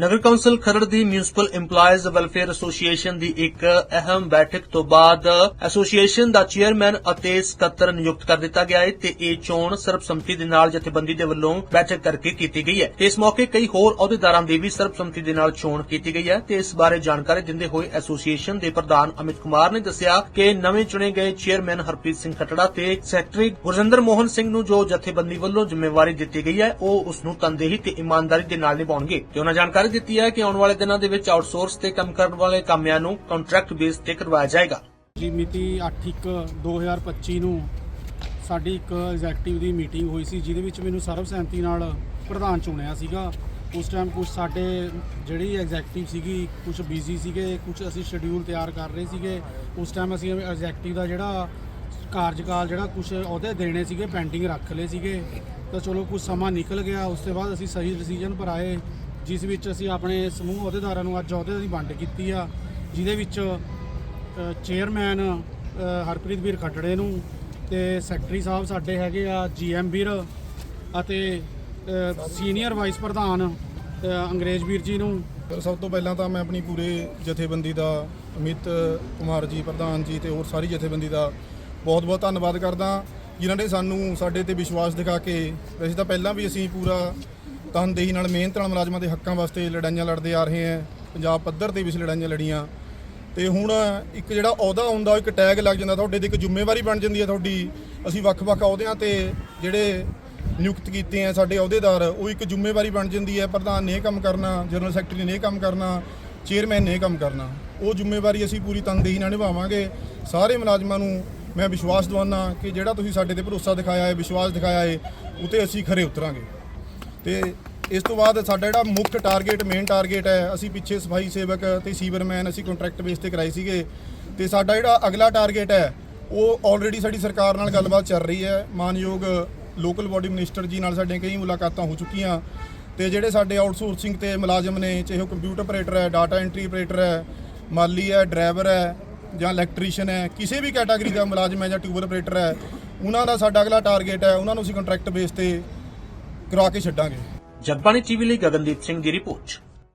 ਨਗਰ council Kharar ਦੀ municipal EMPLOYEES welfare association ਦੀ ਇੱਕ ਅਹਿਮ ਬੈਠਕ ਤੋਂ ਬਾਅਦ ਐਸੋਸੀਏਸ਼ਨ ਦਾ ਚੇਅਰਮੈਨ ਅਤੇ ਸਕੱਤਰ ਨਿਯੁਕਤ ਕਰ ਦਿੱਤਾ ਗਿਆ ਹੈ ਤੇ ਇਹ ਚੋਣ ਸਰਬਸੰਮਤੀ ਦੇ ਨਾਲ ਜਥੇਬੰਦੀ ਦੇ ਵੱਲੋਂ ਬੈਠਕ ਕਰਕੇ ਕੀਤੀ ਗਈ ਹੈ। ਇਸ ਮੌਕੇ ਕਈ ਹੋਰ ਅਹੁਦੇਦਾਰਾਂ ਦੀ ਵੀ ਸਰਬਸੰਮਤੀ ਦੇ ਨਾਲ ਚੋਣ ਕੀਤੀ ਗਈ ਹੈ ਤੇ ਇਸ ਬਾਰੇ ਜਾਣਕਾਰੀ ਦਿੰਦੇ ਹੋਏ ਐਸੋਸੀਏਸ਼ਨ ਦੇ ਪ੍ਰਧਾਨ ਅਮਿਤ ਕੁਮਾਰ ਨੇ ਦੱਸਿਆ ਕਿ ਨਵੇਂ ਚੁਣੇ ਗਏ ਚੇਅਰਮੈਨ ਹਰਪ੍ਰੀਤ ਸਿੰਘ ਖੱਟੜਾ ਤੇ ਸੈਕਟਰੀ ਗੁਰਜਿੰਦਰ ਮੋਹਨ ਸਿੰਘ ਨੂੰ ਜੋ ਜਥੇਬੰਦੀ ਵੱਲੋਂ ਜ਼ਿੰਮੇਵਾਰੀ ਦਿੱਤੀ ਗਈ ਹੈ, ਉਹ ਉਸ ਨੂੰ ਤਨਦੇਹੀ ਤੇ ਇਮਾਨਦਾਰੀ ਦੇ ਨਾਲ ਨਿਭਾਉਣਗੇ। ਤੇ ਉਹਨਾਂ ਜਾਣਕਾਰੀ ਦਿੱਤੀ ਹੈ ਕਿ ਆਉਣ ਵਾਲੇ ਦਿਨਾਂ ਦੇ ਵਿੱਚ ਆਊਟਸੋਰਸ ਤੇ ਕੰਮ ਕਰਨ ਵਾਲੇ ਕਾਮਿਆਂ ਨੂੰ ਕੰਟਰੈਕਟ ਬੇਸ ਤੇ ਕਰਵਾਇਆ ਜਾਏਗਾ। ਜੀ, ਮਿਤੀ 8/1/2025 ਨੂੰ ਸਾਡੀ ਇੱਕ ਐਗਜ਼ੈਕਟਿਵ ਦੀ ਮੀਟਿੰਗ ਹੋਈ ਸੀ, ਜਿਹਦੇ ਵਿੱਚ ਮੈਨੂੰ ਸਰਬ ਸਹਿਮਤੀ ਨਾਲ ਪ੍ਰਧਾਨ ਚੁਣਿਆ ਸੀਗਾ। ਉਸ ਟਾਈਮ ਕੁਝ ਸਾਡੇ ਜਿਹੜੀ ਐਗਜ਼ੈਕਟਿਵ ਸੀਗੀ ਕੁਝ ਬਿਜ਼ੀ ਸੀਗੇ ਕੁਝ ਅਸੀਂ ਸ਼ਡਿਊਲ ਤਿਆਰ ਕਰ ਰਹੇ ਸੀਗੇ, ਉਸ ਟਾਈਮ ਅਸੀਂ ਐਗਜ਼ੈਕਟਿਵ ਦਾ ਜਿਹੜਾ ਕਾਰਜਕਾਲ, ਜਿਹੜਾ ਕੁਝ ਉਹਦੇ ਦੇਣੇ ਸੀਗੇ ਪੈਂਡਿੰਗ ਰੱਖ ਲਏ ਸੀਗੇ। ਤਾਂ ਚਲੋ ਕੁਝ ਸਮਾਂ ਨਿਕਲ ਗਿਆ, ਉਸ ਤੋਂ ਬਾਅਦ ਅਸੀਂ ਸਹੀ ਡਿਸੀਜਨ ਪਰ ਆਏ। ਜਿਸ ਵਿੱਚ ਅਸੀਂ ਆਪਣੇ ਸਮੂਹ ਅਹੁਦੇਦਾਰਾਂ ਨੂੰ ਅੱਜ ਅਹੁਦੇ ਦੀ ਵੰਡ ਕੀਤੀ ਆ, ਜਿਹਦੇ ਵਿੱਚ ਚੇਅਰਮੈਨ ਹਰਪ੍ਰੀਤ ਵੀਰ ਖੱਟੜੇ ਨੂੰ ਤੇ ਸੈਕਟਰੀ ਸਾਹਿਬ ਸਾਡੇ ਹੈਗੇ ਆ ਜੀਐਮ ਵੀਰ ਅਤੇ ਸੀਨੀਅਰ ਵਾਈਸ ਪ੍ਰਧਾਨ ਅੰਗਰੇਜ਼ ਵੀਰ ਜੀ ਨੂੰ। ਸਭ ਤੋਂ ਪਹਿਲਾਂ ਤਾਂ ਮੈਂ ਆਪਣੀ ਪੂਰੇ ਜਥੇਬੰਦੀ ਦਾ, ਅਮਿਤ ਕੁਮਾਰ ਜੀ ਪ੍ਰਧਾਨ ਜੀ ਤੇ ਹੋਰ ਸਾਰੀ ਜਥੇਬੰਦੀ ਦਾ ਬਹੁਤ-ਬਹੁਤ ਧੰਨਵਾਦ ਕਰਦਾ। ਜਿਨ੍ਹਾਂ ਨੇ ਸਾਨੂੰ ਸਾਡੇ ਤੇ ਵਿਸ਼ਵਾਸ ਦਿਖਾ ਕੇ, ਵੈਸੇ ਤਾਂ ਪਹਿਲਾਂ ਵੀ ਅਸੀਂ ਪੂਰਾ ਤਨਦੇਹੀ ਨਾਲ ਮਿਹਨਤ ਨਾਲ ਮੁਲਾਜ਼ਮਾਂ ਦੇ ਹੱਕਾਂ ਵਾਸਤੇ ਲੜਾਈਆਂ ਲੜਦੇ ਆ ਰਹੇ ਹਾਂ ਪੰਜਾਬ ਪੱਧਰ ਤੇ ਵੀ ਅਸੀਂ ਲੜਾਈਆਂ ਲੜੀਆਂ। ਤੇ ਹੁਣ ਇੱਕ ਜਿਹੜਾ ਅਹੁਦਾ ਹੁੰਦਾ, ਉਹ ਇੱਕ ਟੈਗ ਲੱਗ ਜਾਂਦਾ, ਤੁਹਾਡੇ ਤੇ ਇੱਕ ਜ਼ਿੰਮੇਵਾਰੀ ਬਣ ਜਾਂਦੀ ਹੈ ਤੁਹਾਡੀ। ਅਸੀਂ ਵੱਖ-ਵੱਖ ਅਹੁਦਿਆਂ ਤੇ ਜਿਹੜੇ ਨਿਯੁਕਤ ਕੀਤੇ ਆ ਸਾਡੇ ਅਹੁਦੇਦਾਰ, ਉਹ ਇੱਕ ਜ਼ਿੰਮੇਵਾਰੀ ਬਣ ਜਾਂਦੀ ਹੈ। ਪ੍ਰਧਾਨ ਨੇ ਇਹ ਕੰਮ ਕਰਨਾ, ਜਨਰਲ ਸੈਕਟਰੀ ਨੇ ਇਹ ਕੰਮ ਕਰਨਾ, ਚੇਅਰਮੈਨ ਨੇ ਇਹ ਕੰਮ ਕਰਨਾ। ਉਹ ਜ਼ਿੰਮੇਵਾਰੀ ਅਸੀਂ ਪੂਰੀ ਤਨਦੇਹੀ ਨਾਲ ਨਿਭਾਵਾਂਗੇ। ਸਾਰੇ ਮੁਲਾਜ਼ਮਾਂ ਨੂੰ ਮੈਂ ਵਿਸ਼ਵਾਸ ਦਿਵਾਉਣਾ ਕਿ ਜਿਹੜਾ ਤੁਸੀਂ ਸਾਡੇ ਤੇ ਭਰੋਸਾ ਦਿਖਾਇਆ ਹੈ, ਵਿਸ਼ਵਾਸ ਦਿਖਾਇਆ ਹੈ ਉਤੇ ਅਸੀਂ ਖਰੇ ਉਤਰਾਂਗੇ। ਤੇ ਇਸ ਤੋਂ ਬਾਅਦ ਸਾਡਾ ਜਿਹੜਾ ਮੁੱਖ ਟਾਰਗੇਟ ਮੇਨ ਟਾਰਗੇਟ ਹੈ, ਅਸੀਂ ਪਿੱਛੇ ਸਫ਼ਾਈ ਸੇਵਕ ਤੇ ਸੀਵਰਮੈਨ ਅਸੀਂ ਕੰਟਰੈਕਟ ਬੇਸ ਤੇ ਕਰਾਏ ਸੀਗੇ ਤੇ ਸਾਡਾ ਜਿਹੜਾ ਅਗਲਾ ਟਾਰਗੇਟ ਹੈ, ਉਹ ਆਲਰੇਡੀ ਸਾਡੀ ਸਰਕਾਰ ਨਾਲ ਗੱਲਬਾਤ ਚੱਲ ਰਹੀ ਹੈ। ਮਾਨਯੋਗ ਲੋਕਲ ਬਾਡੀ ਮਿਨਿਸਟਰ ਜੀ ਨਾਲ ਸਾਡੀਆਂ ਕਈ ਮੁਲਾਕਾਤਾਂ ਹੋ ਚੁੱਕੀਆਂ ਤੇ ਜਿਹੜੇ ਸਾਡੇ ਆਊਟਸੋਰਸਿੰਗ ਤੇ ਮੁਲਾਜ਼ਮ ਨੇ, ਚਾਹੇ ਉਹ ਕੰਪਿਊਟਰ ਆਪਰੇਟਰ ਹੈ ਡਾਟਾ ਐਂਟਰੀ ਆਪਰੇਟਰ ਹੈ, ਮਾਲੀ ਹੈ ਡਰਾਈਵਰ ਹੈ ਜਾਂ ਇਲੈਕਟ੍ਰੀਸ਼ੀਅਨ ਹੈ, ਕਿਸੇ ਵੀ ਕੈਟਾਗਰੀ ਦਾ ਮੁਲਾਜ਼ਮ ਹੈ ਜਾਂ ਟਿਊਬਰ ਆਪਰੇਟਰ ਹੈ, ਉਹਨਾਂ ਦਾ ਸਾਡਾ ਅਗਲਾ ਟਾਰਗੇਟ ਹੈ, ਉਹਨਾਂ ਨੂੰ ਅਸੀਂ ਕੰਟਰੈਕਟ ਬੇਸ ਤੇ ਕਰਾ ਕੇ ਛੱਡਾਂਗੇ। ਜਗਬਾਣੀ ਟੀਵੀ ਲਈ ਗਗਨਦੀਪ ਸਿੰਘ ਦੀ ਰਿਪੋਰਟ।